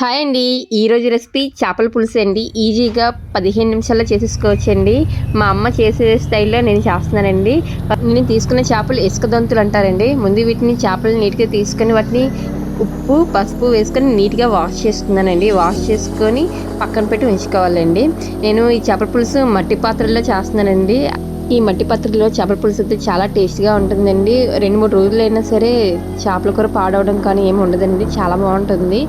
Hi అండి. ఈరోజు recipe చేపల పులుసు అండి. ఈజీగా పదిహేను నిమిషాల్లో చేసేసుకోవచ్చండి. మా అమ్మ చేసే స్టైల్లో నేను చేస్తున్నానండి. నేను తీసుకున్న చేపలు ఇసుక దొంతులు అంటారండి. ముందు వీటిని చేపలు నీట్గా తీసుకొని వాటిని ఉప్పు పసుపు వేసుకొని నీట్గా వాష్ చేసుకున్నానండి. వాష్ చేసుకొని పక్కన పెట్టి ఉంచుకోవాలండి. నేను ఈ చేపల పులుసు మట్టి పాత్రల్లో చేస్తున్నానండి. ఈ మట్టి పాత్రలో చేపల పులుసు అయితే చాలా టేస్ట్గా ఉంటుందండి. రెండు మూడు రోజులైనా సరే చేపల కూర పాడవడం కానీ ఏమి ఉండదండి. చాలా బాగుంటుంది.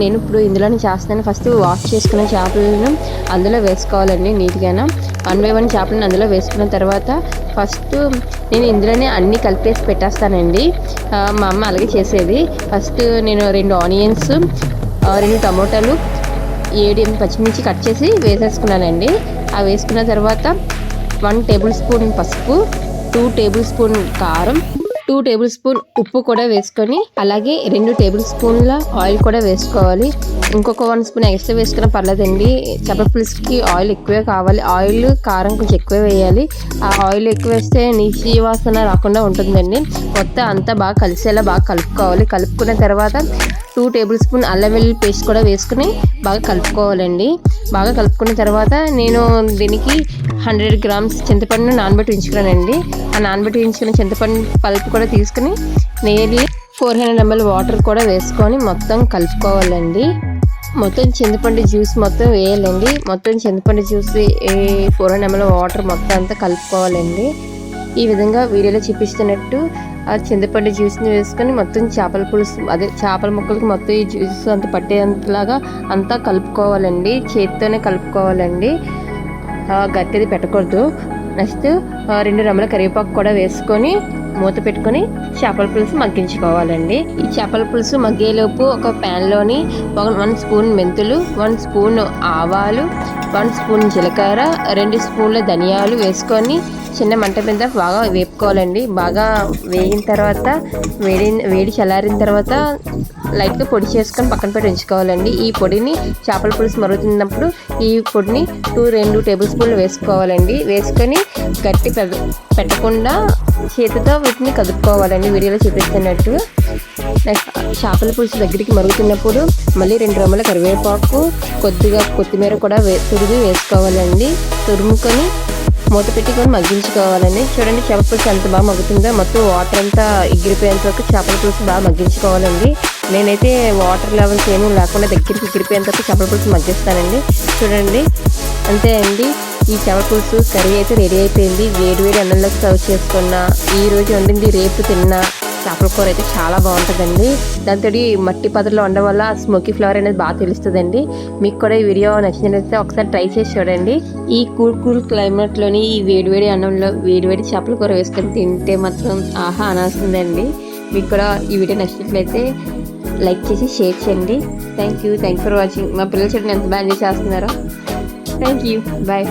నేను ఇప్పుడు ఇందులోనే చేస్తున్నాను. ఫస్ట్ వాష్ చేసుకున్న చేపలను అందులో వేసుకోవాలండి నీట్గా వన్ బై వన్ చేపలను అందులో వేసుకున్న తర్వాత ఫస్ట్ నేను ఇందులోనే అన్నీ కలిపేసి పెట్టేస్తానండి. మా అమ్మ అలాగే చేసేది. ఫస్ట్ నేను రెండు ఆనియన్స్ రెండు టమోటాలు ఏడు ఎనిమిది పచ్చిమిర్చి కట్ చేసి వేసేసుకున్నానండి. అవి వేసుకున్న తర్వాత వన్ టేబుల్ స్పూన్ పసుపు టూ టేబుల్ స్పూన్ కారం టూ టేబుల్ స్పూన్ ఉప్పు కూడా వేసుకొని అలాగే రెండు టేబుల్ స్పూన్ల ఆయిల్ కూడా వేసుకోవాలి. ఇంకొక వన్ స్పూన్ ఎక్స్ట్రా వేసుకున్న పర్లేదండి. చేపల పులుసుకి ఆయిల్ ఎక్కువే కావాలి. ఆయిల్ కారం కొంచెం ఎక్కువే వేయాలి. ఆ ఆయిల్ ఎక్కువ వేస్తే నీచి వాసన రాకుండా ఉంటుందండి. మొత్తం అంతా బాగా కలిసేలా బాగా కలుపుకోవాలి. కలుపుకున్న తర్వాత టూ టేబుల్ స్పూన్ అల్లం వెల్లుల్లి పేస్ట్ కూడా వేసుకుని బాగా కలుపుకోవాలండి. బాగా కలుపుకున్న తర్వాత నేను దీనికి హండ్రెడ్ గ్రామ్స్ చింతపండును నానబెట్టి ఉంచుకున్నానండి ఆ నానబెట్టి ఉంచుకున్న చింతపండు పల్పు కూడా తీసుకుని నేలి ఫోర్ హండ్రెడ్ ఎంఎల్ వాటర్ కూడా వేసుకొని మొత్తం కలుపుకోవాలండి. మొత్తం చింతపండు జ్యూస్ మొత్తం వేయాలండి. మొత్తం చింతపండు juice four hundred ML water మొత్తం అంతా కలుపుకోవాలండి. ఈ విధంగా వీడియోలో చూపిస్తున్నట్టు ఆ చింతపండు జ్యూస్ని వేసుకొని మొత్తం చేపల పులుసు అదే చేపల ముక్కలకి మొత్తం ఈ జ్యూస్ అంత పట్టేంతలాగా అంతా కలుపుకోవాలండి. చేతితోనే కలుపుకోవాలండి. ఆ, గట్టిది పెట్టకూడదు. నెక్స్ట్ రెండు రెమ్మల కరివేపాకు కూడా వేసుకొని మూత పెట్టుకొని చేపల పులుసు మగ్గించుకోవాలండి. ఈ చేపల పులుసు మగ్గేలోపు ఒక ప్యాన్లోని ఒక వన్ స్పూన్ మెంతులు వన్ స్పూన్ ఆవాలు వన్ స్పూన్ జీలకర్ర రెండు స్పూన్ల ధనియాలు వేసుకొని చిన్న మంట మీద బాగా వేపుకోవాలండి. బాగా వేగిన తర్వాత వేడి వేడి చల్లారిన తర్వాత లైట్గా పొడి చేసుకొని పక్కన పెట్టి ఉంచుకోవాలండి. ఈ పొడిని చేపల పులుసు మరుగుతున్నప్పుడు ఈ పొడిని టూ రెండు టేబుల్ స్పూన్లు వేసుకోవాలండి. వేసుకొని గట్టి పెద పెట్టకుండా చేతితో వీటిని కదుపుకోవాలండి. వీడియోలో చూపిస్తున్నట్టు. నెక్స్ట్ చేపల పులుసు దగ్గరికి మరుగుతున్నప్పుడు మళ్ళీ రెండు రమ్మల కరివేపాకు కొద్దిగా కొత్తిమీర కూడా వే తురిమి వేసుకోవాలండి. తురుముకొని మూత పెట్టుకొని మగ్గించుకోవాలండి చూడండి చేపల పులుసు ఎంత బాగా మగ్గుతుందో. మొత్తం వాటర్ అంతా ఎగిరిపోయేంత వరకు చేపల పులుసు బాగా మగ్గించుకోవాలండి. నేనైతే వాటర్ లెవెల్స్ ఏమీ లేకుండా దగ్గరికి ఎగిరిపోయేంత వరకు చేపల పులుసు మగ్గిస్తానండి. చూడండి అంతే అండి. ఈ చేపల పులుసు కర్రీ అయితే రెడీ అయిపోయింది. వేడి వేడి అన్నంలోకి సర్వ్ చేసుకున్నా. ఈ రోజు వండింది రేపు తిన్నా. చేపల కూర అయితే చాలా బాగుంటుందండి. దాంతో మట్టి పదలో ఉండడం వల్ల స్మోకీ ఫ్లేవర్ అనేది బాగా తెలుస్తుందండి. మీకు కూడా ఈ వీడియో నచ్చినట్లయితే ఒకసారి ట్రై చేసి చూడండి. ఈ కూల్ కూల్ క్లైమేట్లోని ఈ వేడివేడి అన్నంలో వేడివేడి చేపల కూర వేసుకొని తింటే మాత్రం ఆహా అనాల్సిందండి. మీకు కూడా ఈ వీడియో నచ్చినట్లయితే లైక్ చేసి షేర్ చేయండి. Thank you thank for watching మా పిల్లలు చూడండి ఎంత బాగా ఎంజాయ్ చేస్తున్నారో థ్యాంక్ యూ బాయ్